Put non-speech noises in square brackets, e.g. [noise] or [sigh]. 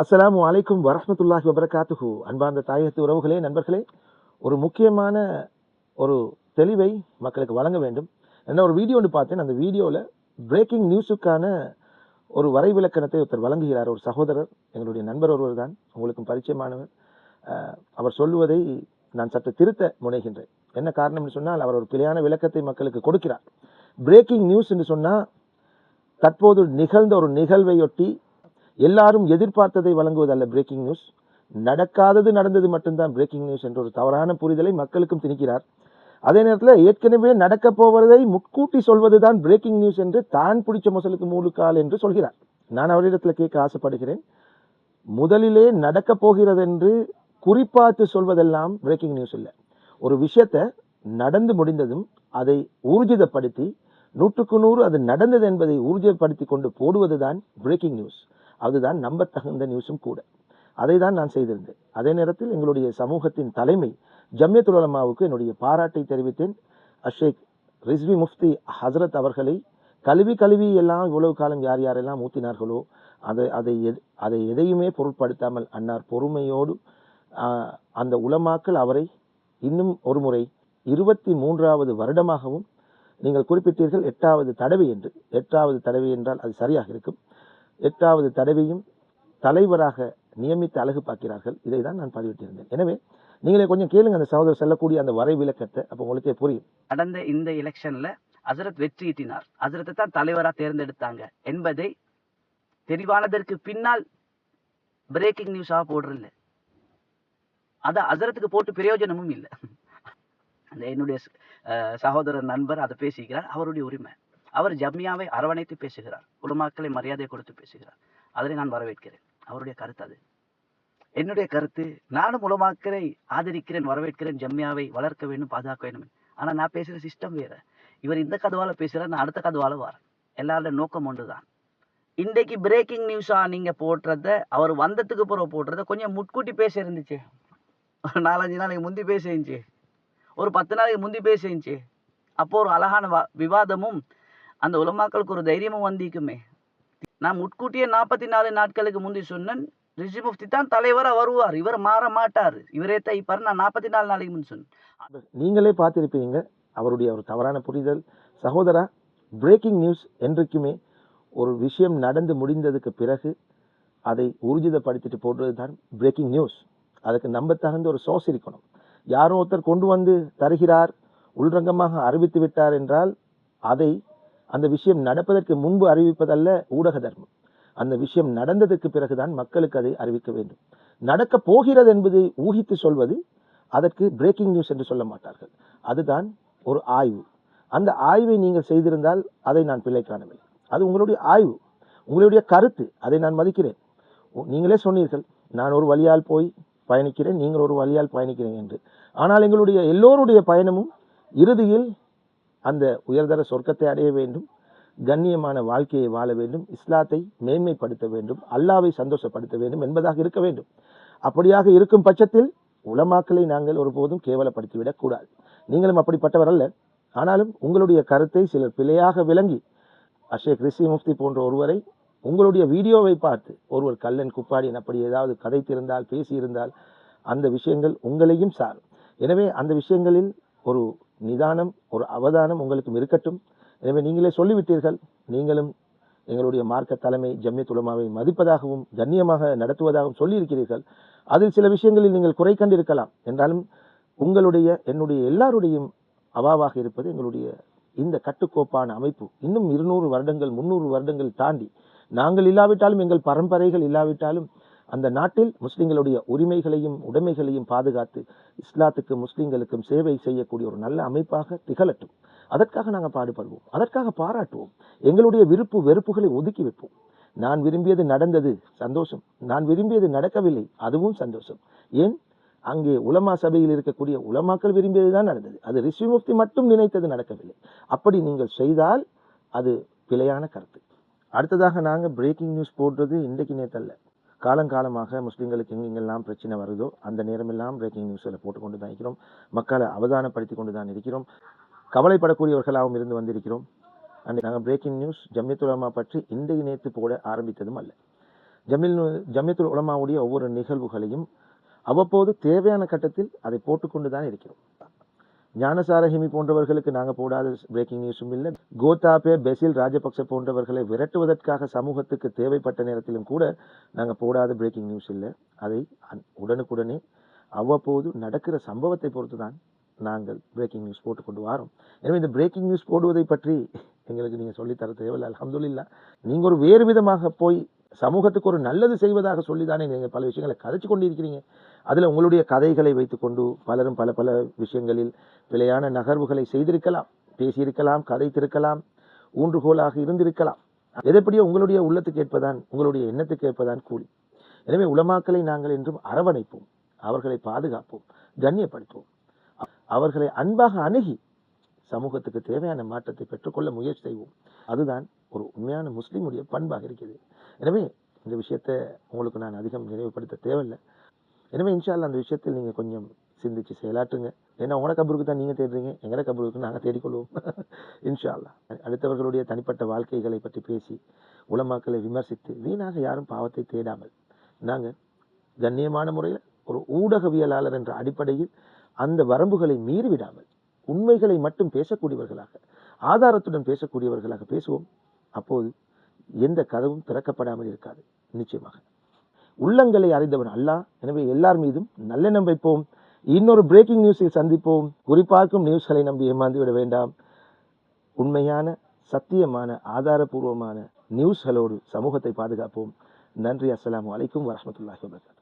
அஸ்ஸலாமு அலைக்கும் வரஹ்மத்துல்லாஹி வபரகாத்துஹு. அன்பார்ந்த தாயகத்து உறவுகளே நண்பர்களே ஒரு முக்கியமான ஒரு தெளிவை மக்களுக்கு வழங்க வேண்டும். என்ன ஒரு வீடியோ ஒன்று பார்த்தேன். அந்த வீடியோவில் பிரேக்கிங் நியூஸுக்கான ஒரு வரைவிலக்கணத்தை ஒருத்தர் வழங்குகிறார். ஒரு சகோதரர் எங்களுடைய நண்பர் ஒருவர் தான் உங்களுக்கும் பரிச்சயமானவர். அவர் சொல்லுவதை நான் சற்று திருத்த முனைகின்றேன். என்ன காரணம்னு சொன்னால் அவர் ஒரு பிழையான விளக்கத்தை மக்களுக்கு கொடுக்கிறார். பிரேக்கிங் நியூஸ் என்று சொன்னால் தற்போது நிகழ்ந்த ஒரு நிகழ்வையொட்டி எல்லாரும் எதிர்பார்த்ததை வழங்குவதல்ல பிரேக்கிங் நியூஸ் நடக்காதது நடந்தது மட்டும்தான் பிரேக்கிங் நியூஸ் என்ற ஒரு தவறான புரிதலை மக்களுக்கும் திணிக்கிறார். அதே நேரத்தில் ஏற்கனவே நடக்கப் போவதை முன்கூட்டி சொல்வதுதான் பிரேக்கிங் நியூஸ் என்று தான் பிடிச்ச முசலுக்கு மூலுக்கால் என்று சொல்கிறார். நான் அவரிடத்தில் கேட்க ஆசைப்படுகிறேன். முதலிலே நடக்கப் போகிறது என்று குறிப்பாத்து சொல்வதெல்லாம் பிரேக்கிங் நியூஸ் இல்லை. ஒரு விஷயத்தை நடந்து முடிந்ததும் அதை ஊர்ஜிதப்படுத்தி நூற்றுக்கு நூறு அது நடந்தது என்பதை ஊர்ஜிதப்படுத்தி கொண்டு போடுவதுதான் பிரேக்கிங் நியூஸ் அதுதான் நம்பத்தகுந்த நியூஸும் கூட. அதை தான் நான் செய்திருந்தேன். அதே நேரத்தில் எங்களுடைய சமூகத்தின் தலைமை ஜம்யத்துல் உலமாவுக்கு என்னுடைய பாராட்டை தெரிவித்தேன். அஷேக் ரிஸ்வி முஃப்தி ஹசரத் அவர்களை கல்வி கல்வி எல்லாம் இவ்வளவு காலம் யார் யாரெல்லாம் ஊத்தினார்களோ அதை அதை எது- அதை எதையுமே பொருட்படுத்தாமல் அன்னார் பொறுமையோடு அந்த உலமாக்கள் அவரை இன்னும் ஒரு முறை இருபத்தி மூன்றாவது வருடமாகவும் நீங்கள் குறிப்பிட்டீர்கள் எட்டாவது தடவை என்று. எட்டாவது தடவை என்றால் அது சரியாக இருக்கும். எட்டாவது தடவையும் தலைவராக நியமித்து அழகு பார்க்கிறார்கள். இதை தான் நான் பதிவிட்டிருந்தேன். எனவே நீங்களே கொஞ்சம் கேளுங்க அந்த சகோதரர் செல்லக்கூடிய அந்த வரை விளக்கத்தை அப்போ உங்களுக்கே புரியும். கடந்த இந்த எலெக்ஷன்ல அசரத் வெற்றி ஈட்டினார். அசரத்தை தான் தலைவராக தேர்ந்தெடுத்தாங்க என்பதை தெரிவானதற்கு பின்னால் பிரேக்கிங் நியூஸாக போடுறல அதை அசரத்துக்கு போட்டு பிரயோஜனமும் இல்லை. அந்த என்னுடைய சகோதரர் நண்பர் அதை பேசிக்கிறார். அவருடைய உரிமை. அவர் ஜம்யாவை அரவணைத்து பேசுகிறார். உலமாக்களை மரியாதை கொடுத்து பேசுகிறார். அதனை நான் வரவேற்கிறேன். அவருடைய கருத்து அது. என்னுடைய கருத்து நானும் உலமாக்களை ஆதரிக்கிறேன் வரவேற்கிறேன் ஜம்யாவை வளர்க்க வேண்டும் பாதுகாக்க வேண்டும். ஆனால் நான் பேசுகிற சிஸ்டம் வேற. இவர் இந்த கதுவால பேசுகிறார் நான் அடுத்த கதுவால வரேன். எல்லாருடைய நோக்கம் ஒன்றுதான். இன்றைக்கு பிரேக்கிங் நியூஸா நீங்க போடுறத அவர் வந்ததுக்கு பிறகு போடுறத கொஞ்சம் முட்கூட்டி பேச இருந்துச்சு. ஒரு நாலஞ்சு நாளைக்கு முந்தி பேச இருந்துச்சு. ஒரு பத்து நாளைக்கு முந்தி பேச இருந்துச்சு. அப்போ ஒரு அழகான வா- விவாதமும் அந்த உலமாக்களுக்கு ஒரு தைரியமும் வந்திக்குமே நான் முட்கூட்டியே நாற்பத்தி நாலு நாட்களுக்கு முந்தி சொன்னேன் ரிஷி முஃப்தி தான் தலைவராக வருவார் இவர் மாற மாட்டார். இவரே தைப்பார் நான் நாற்பத்தி நாலு நாளைக்கு முன் சொன்னேன். நீங்களே பார்த்திருப்பீங்க அவருடைய ஒரு தவறான புரிதல். சகோதரா பிரேக்கிங் நியூஸ் என்றைக்குமே ஒரு விஷயம் நடந்து முடிந்ததுக்கு பிறகு அதை ஊர்ஜிதப்படுத்திட்டு போடுறது தான் பிரேக்கிங் நியூஸ் அதுக்கு நம்ப தகுந்த ஒரு சோர்ஸ் இருக்கணும். யாரோ ஒருத்தர் கொண்டு வந்து தருகிறார் உள்ரங்கமாக அறிவித்து விட்டார் என்றால் அதை அந்த விஷயம் நடப்பதற்கு முன்பு அறிவிப்பதல்ல ஊடக தர்மம். அந்த விஷயம் நடந்ததற்கு பிறகுதான் மக்களுக்கு அதை அறிவிக்க வேண்டும். நடக்க போகிறது என்பதை ஊகித்து சொல்வது அதற்கு பிரேக்கிங் நியூஸ் என்று சொல்ல மாட்டார்கள். அதுதான் ஒரு ஆய்வு. அந்த ஆய்வை நீங்கள் செய்திருந்தால் அதை நான் பிழை காணவில்லை. அது உங்களுடைய ஆய்வு. உங்களுடைய கருத்து. அதை நான் மதிக்கிறேன். நீங்களே சொன்னீர்கள் நான் ஒரு வழியால் போய் பயணிக்கிறேன் நீங்கள் ஒரு வழியால் பயணிக்கிறேன் என்று. ஆனால் எங்களுடைய எல்லோருடைய பயணமும் இறுதியில் அந்த உயர்தர சொர்க்கத்தை அடைய வேண்டும் கண்ணியமான வாழ்க்கையை வாழ வேண்டும் இஸ்லாத்தை மேன்மைப்படுத்த வேண்டும் அல்லாவை சந்தோஷப்படுத்த வேண்டும் என்பதாக இருக்க வேண்டும். அப்படியாக இருக்கும் பட்சத்தில் உலமாக்களை நாங்கள் ஒருபோதும் கேவலப்படுத்திவிடக் கூடாது. நீங்களும் அப்படிப்பட்டவர் அல்ல. ஆனாலும் உங்களுடைய கருத்தை சிலர் பிழையாக விளங்கி அஷேக் ரிஷி முஃப்தி போன்ற ஒருவரை உங்களுடைய வீடியோவை பார்த்து ஒருவர் கல்லன் குப்பாடியன் அப்படி ஏதாவது கதைத்திருந்தால் பேசியிருந்தால் அந்த விஷயங்கள் உங்களையும் சாரும். எனவே அந்த விஷயங்களில் ஒரு நிதானம் ஒரு அவதானம் உங்களுக்கும் இருக்கட்டும். எனவே நீங்களே சொல்லிவிட்டீர்கள் நீங்களும் எங்களுடைய மார்க்க தலைமை ஜம்மிய துலமாவை மதிப்பதாகவும் கண்ணியமாக நடத்துவதாகவும் சொல்லியிருக்கிறீர்கள். அதில் சில விஷயங்களில் நீங்கள் குறை கண்டிருக்கலாம். என்றாலும் உங்களுடைய என்னுடைய எல்லாருடையும் அவாவாக இருப்பது எங்களுடைய இந்த கட்டுக்கோப்பான அமைப்பு. இன்னும் இருநூறு வருடங்கள் முன்னூறு வருடங்கள் தாண்டி நாங்கள் இல்லாவிட்டாலும் எங்கள் பரம்பரைகள் இல்லாவிட்டாலும் அந்த நாட்டில் முஸ்லிம்களுடைய உரிமைகளையும் உடைமைகளையும் பாதுகாத்து இஸ்லாத்துக்கும் முஸ்லிம்களுக்கும் சேவை செய்யக்கூடிய ஒரு நல்ல அமைப்பாக திகழட்டும். அதற்காக நாங்கள் பாடுபடுவோம். அதற்காக பாராட்டுவோம். எங்களுடைய விருப்பு வெறுப்புகளை ஒதுக்கி வைப்போம். நான் விரும்பியது நடந்தது சந்தோஷம். நான் விரும்பியது நடக்கவில்லை அதுவும் சந்தோஷம். ஏன்? அங்கே உலமா சபையில் இருக்கக்கூடிய உலமாக்கள் விரும்பியதுதான் நடந்தது. அது ரிஷி முஃப்தி மட்டும் நினைத்தது நடக்கவில்லை. அப்படி நீங்கள் செய்தால் அது பிழையான கருத்து. அடுத்ததாக நாங்கள் பிரேக்கிங் நியூஸ் போடுறது இன்றைக்கு நேற்றல்ல காலங்காலமாக முஸ்லீம்களுக்கு எங்கெங்கெல்லாம் பிரச்சனை வருதோ அந்த நேரமெல்லாம் பிரேக்கிங் நியூஸில் போட்டுக்கொண்டு தான் இருக்கிறோம். மக்களை அவதானப்படுத்தி கொண்டு தான் இருக்கிறோம். கவலைப்படக்கூடியவர்களாகவும் இருந்து வந்திருக்கிறோம். அண்ட் நாங்கள் பிரேக்கிங் நியூஸ் ஜம்மியத்துலமா பற்றி இன்றைய நேற்று போட ஆரம்பித்ததும் அல்ல. ஜமில் ஜம்யத்துல் உலமாவுடைய ஒவ்வொரு நிகழ்வுகளையும் அவ்வப்போது தேவையான கட்டத்தில் அதை போட்டுக்கொண்டு தான் இருக்கிறோம். ஞானசாரஹிமி போன்றவர்களுக்கு நாங்கள் போடாத பிரேக்கிங் நியூஸும் இல்லை. கோதாபே பெசில் ராஜபக்ச போன்றவர்களை விரட்டுவதற்காக சமூகத்துக்கு தேவைப்பட்ட நேரத்திலும் கூட நாங்கள் போடாத பிரேக்கிங் நியூஸ் இல்லை. அதை உடனுக்குடனே அவ்வப்போது நடக்கிற சம்பவத்தை பொறுத்து தான் நாங்கள் பிரேக்கிங் நியூஸ் போட்டு கொண்டு வரோம். எனவே இந்த பிரேக்கிங் நியூஸ் போடுவதை பற்றி எங்களுக்கு நீங்கள் சொல்லித்தர தேவையில்லை. அலமதுல்லா நீங்கள் ஒரு வேறு விதமாக போய் சமூகத்துக்கு ஒரு நல்லது செய்வதாக சொல்லி தானே நீங்கள் பல விஷயங்களை கதைச்சு கொண்டிருக்கிறீங்க. அதில் உங்களுடைய கதைகளை வைத்துக்கொண்டு பலரும் பல பல விஷயங்களில் பிழையான நகர்வுகளை செய்திருக்கலாம் பேசியிருக்கலாம் கதைத்திருக்கலாம் ஊன்றுகோலாக இருந்திருக்கலாம். எதைப்படியோ உங்களுடைய உள்ளத்துக்கு ஏற்பதான் உங்களுடைய எண்ணத்துக்கு ஏற்பதான் கூலி. எனவே உலமாக்களை நாங்கள் என்றும் அரவணைப்போம் அவர்களை பாதுகாப்போம் கண்ணியப்படுத்துவோம். அவர்களை அன்பாக அணுகி சமூகத்துக்கு தேவையான மாற்றத்தை பெற்றுக்கொள்ள முயற்சி செய்வோம். அதுதான் ஒரு உண்மையான முஸ்லீமுடைய பண்பாக இருக்கிறது. எனவே இந்த விஷயத்தை உங்களுக்கு நான் அதிகம் நினைவுபடுத்த தேவையில்லை. எனவே இன்ஷால்லா அந்த விஷயத்தில் நீங்கள் கொஞ்சம் சிந்திச்சு செயலாற்றுங்க. ஏன்னா உங்களோட கபருக்கு தான் நீங்கள் தேடுறீங்க. எங்களோட கபருக்கு நாங்கள் தேடிக்கொள்வோம். [laughs] இன்ஷா அல்லாஹ் அடுத்தவர்களுடைய தனிப்பட்ட வாழ்க்கைகளை பற்றி பேசி உலமாக்களை விமர்சித்து வீணாக யாரும் பாவத்தை தேடாமல் நாங்கள் கண்ணியமான முறையில் ஒரு ஊடகவியலாளர் என்ற அடிப்படையில் அந்த வரம்புகளை மீறிவிடாமல் உண்மைகளை மட்டும் பேசக்கூடியவர்களாக ஆதாரத்துடன் பேசக்கூடியவர்களாக பேசுவோம் அப்போது எந்த கதவும் திறக்கப்படாமல் இருக்காது நிச்சயமாக. உள்ளங்களை அறிந்தவன் அல்லாஹ். எனவே எல்லார் மீதும் நல்லெண்ணம் வைப்போம். இன்னொரு பிரேக்கிங் நியூஸில் சந்திப்போம். குறிப்பார்க்கும் நியூஸ்களை நம்பி ஏமாந்து விட வேண்டாம். உண்மையான சத்தியமான ஆதாரபூர்வமான நியூஸ்களோடு சமூகத்தை பாதுகாப்போம். நன்றி. அஸ்லாம் அலைக்கும் வரமத்துல்லாஹி வபரகாத்துஹு.